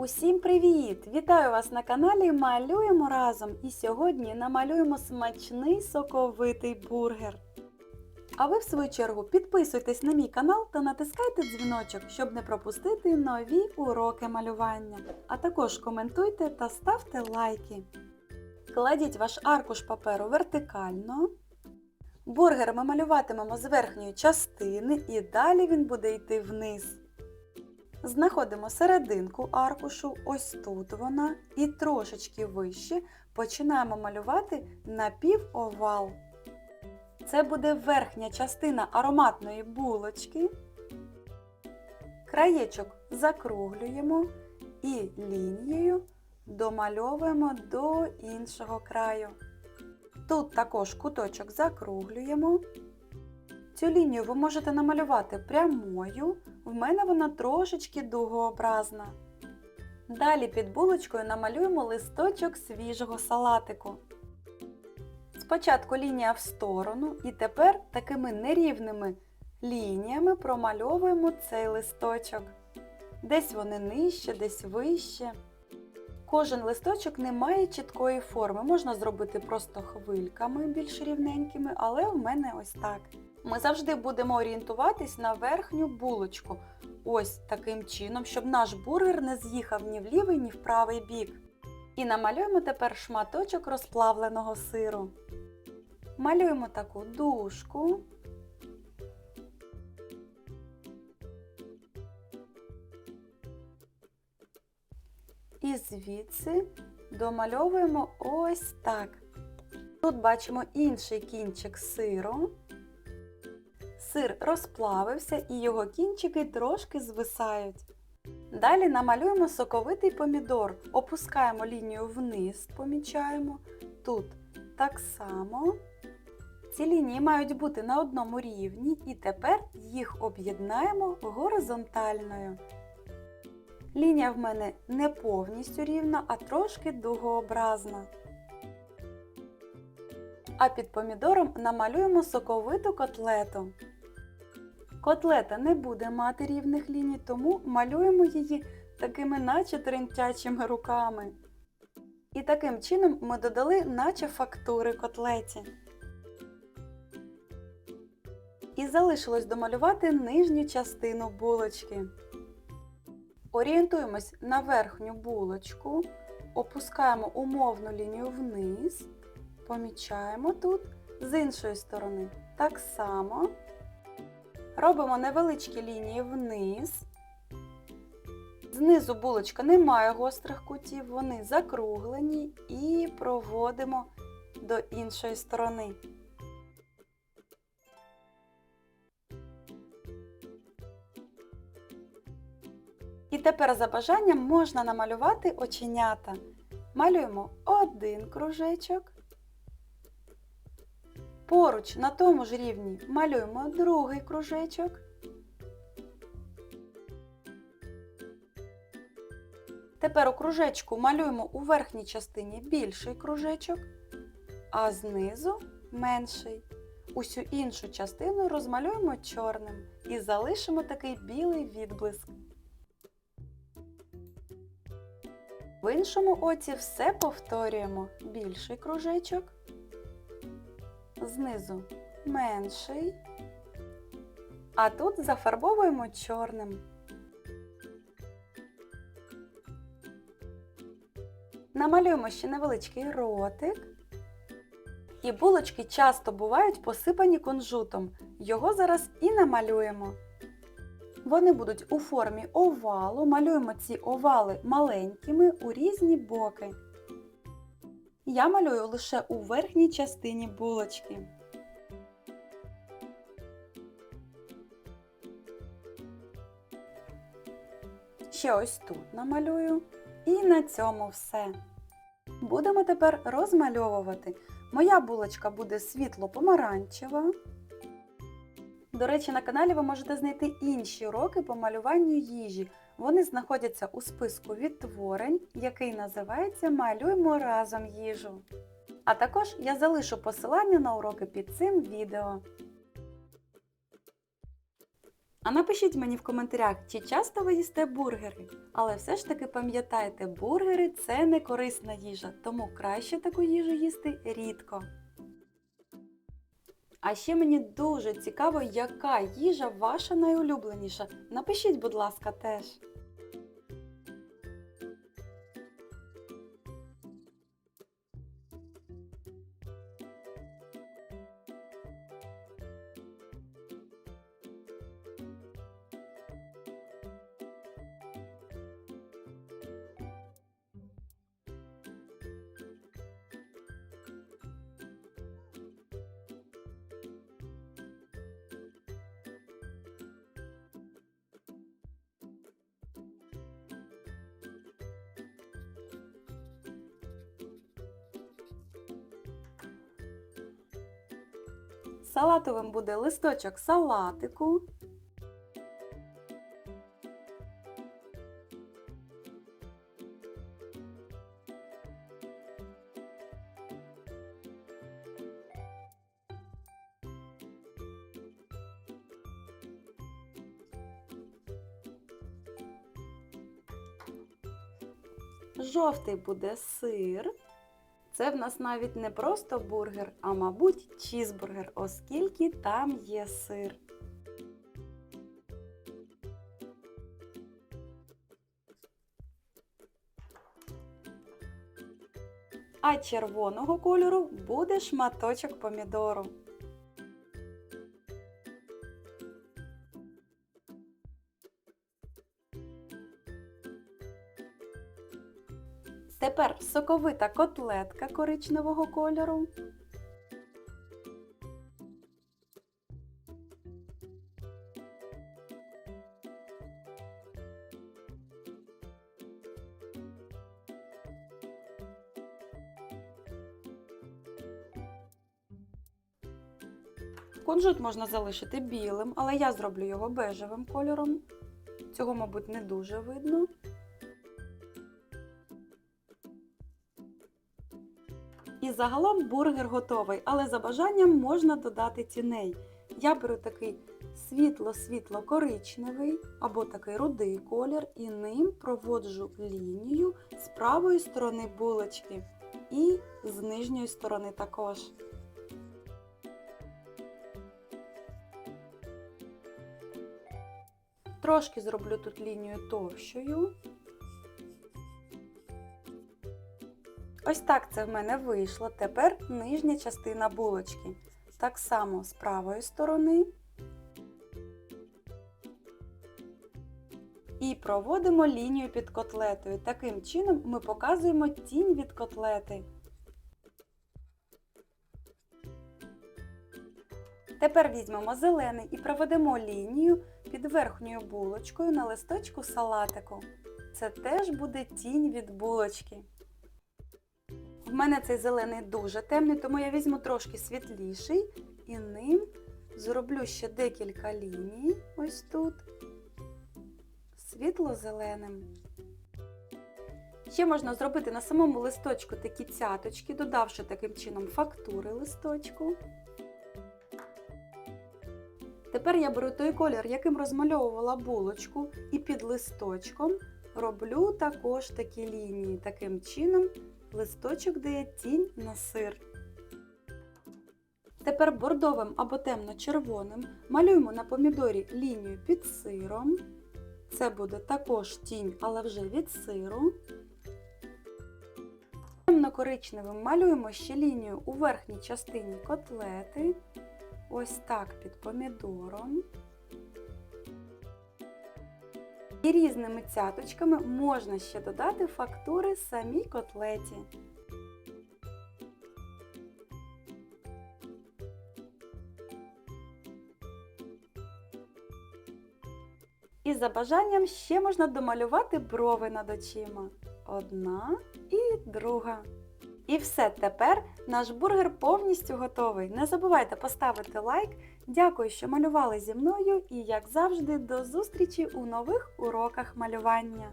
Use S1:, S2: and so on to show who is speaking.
S1: Усім привіт! Вітаю вас на каналі Малюємо разом! І сьогодні намалюємо смачний соковитий бургер. А ви, в свою чергу, підписуйтесь на мій канал та натискайте дзвіночок, щоб не пропустити нові уроки малювання. А також коментуйте та ставте лайки. Кладіть ваш аркуш паперу вертикально. Бургер ми малюватимемо з верхньої частини і далі він буде йти вниз. Знаходимо серединку аркушу, ось тут вона, і трошечки вище починаємо малювати напівовал. Це буде верхня частина ароматної булочки. Краєчок закруглюємо і лінією домальовуємо до іншого краю. Тут також куточок закруглюємо. Цю лінію ви можете намалювати прямою, в мене вона трошечки дугообразна. Далі під булочкою намалюємо листочок свіжого салатику. Спочатку лінія в сторону і тепер такими нерівними лініями промальовуємо цей листочок. Десь вони нижче, десь вище. Кожен листочок не має чіткої форми. Можна зробити просто хвильками більш рівненькими, але в мене ось так. Ми завжди будемо орієнтуватись на верхню булочку. Ось таким чином, щоб наш бургер не з'їхав ні в лівий, ні в правий бік. І намалюємо тепер шматочок розплавленого сиру. Малюємо таку дужку. І звідси домальовуємо ось так. Тут бачимо інший кінчик сиру. Сир розплавився і його кінчики трошки звисають. Далі намалюємо соковитий помідор. Опускаємо лінію вниз, помічаємо. Тут так само. Ці лінії мають бути на одному рівні і тепер їх об'єднаємо горизонтальною. Лінія в мене не повністю рівна, а трошки дугообразна. А під помідором намалюємо соковиту котлету. Котлета не буде мати рівних ліній, тому малюємо її такими наче тремтячими руками. І таким чином ми додали наче фактури котлеті. І залишилось домалювати нижню частину булочки. Орієнтуємось на верхню булочку, опускаємо умовну лінію вниз, помічаємо тут з іншої сторони. Так само робимо невеличкі лінії вниз. Знизу булочка не має гострих кутів, вони закруглені і проводимо до іншої сторони. І тепер за бажанням можна намалювати оченята. Малюємо один кружечок. Поруч на тому ж рівні малюємо другий кружечок. Тепер у кружечку малюємо у верхній частині більший кружечок, а знизу менший. Усю іншу частину розмалюємо чорним і залишимо такий білий відблиск. В іншому оці все повторюємо. Більший кружечок, знизу менший, а тут зафарбовуємо чорним. Намалюємо ще невеличкий ротик. І булочки часто бувають посипані кунжутом. Його зараз і намалюємо. Вони будуть у формі овалу. Малюємо ці овали маленькими у різні боки. Я малюю лише у верхній частині булочки. Ще ось тут намалюю. І на цьому все. Будемо тепер розмальовувати. Моя булочка буде світло-помаранчева. До речі, на каналі ви можете знайти інші уроки по малюванню їжі. Вони знаходяться у списку відтворень, який називається Малюймо разом їжу. А також я залишу посилання на уроки під цим відео. А напишіть мені в коментарях, чи часто ви їсте бургери. Але все ж таки пам'ятайте, бургери це не корисна їжа, тому краще таку їжу їсти рідко. А ще мені дуже цікаво, яка їжа ваша найулюбленіша. Напишіть, будь ласка, теж. Салатовим буде листочок салатику. Жовтий буде сир. Це в нас навіть не просто бургер, а мабуть чізбургер, оскільки там є сир. А червоного кольору буде шматочок помідору. Тепер соковита котлетка коричневого кольору. Кунжут можна залишити білим, але я зроблю його бежевим кольором. Цього, мабуть, не дуже видно. І загалом бургер готовий, але за бажанням можна додати тіней. Я беру такий світло-світло коричневий або такий рудий колір і ним проводжу лінію з правої сторони булочки і з нижньої сторони також. Трошки зроблю тут лінію товщою. Ось так це в мене вийшло. Тепер нижня частина булочки. Так само з правої сторони. І проводимо лінію під котлетою. Таким чином ми показуємо тінь від котлети. Тепер візьмемо зелений і проведемо лінію під верхньою булочкою на листочку салатику. Це теж буде тінь від булочки. В мене цей зелений дуже темний, тому я візьму трошки світліший і ним зроблю ще декілька ліній ось тут, світло-зеленим. Ще можна зробити на самому листочку такі цяточки, додавши таким чином фактури листочку. Тепер я беру той колір, яким розмальовувала булочку, і під листочком роблю також такі лінії. Таким чином листочок дає тінь на сир. Тепер бордовим або темно-червоним малюємо на помідорі лінію під сиром. Це буде також тінь, але вже від сиру. Темно-коричневим малюємо ще лінію у верхній частині котлети. Ось так під помідором. І різними цяточками можна ще додати фактури самій котлеті. І за бажанням ще можна домалювати брови над очима. Одна і друга. І все, тепер наш бургер повністю готовий. Не забувайте поставити лайк. Дякую, що малювали зі мною і, як завжди, до зустрічі у нових уроках малювання.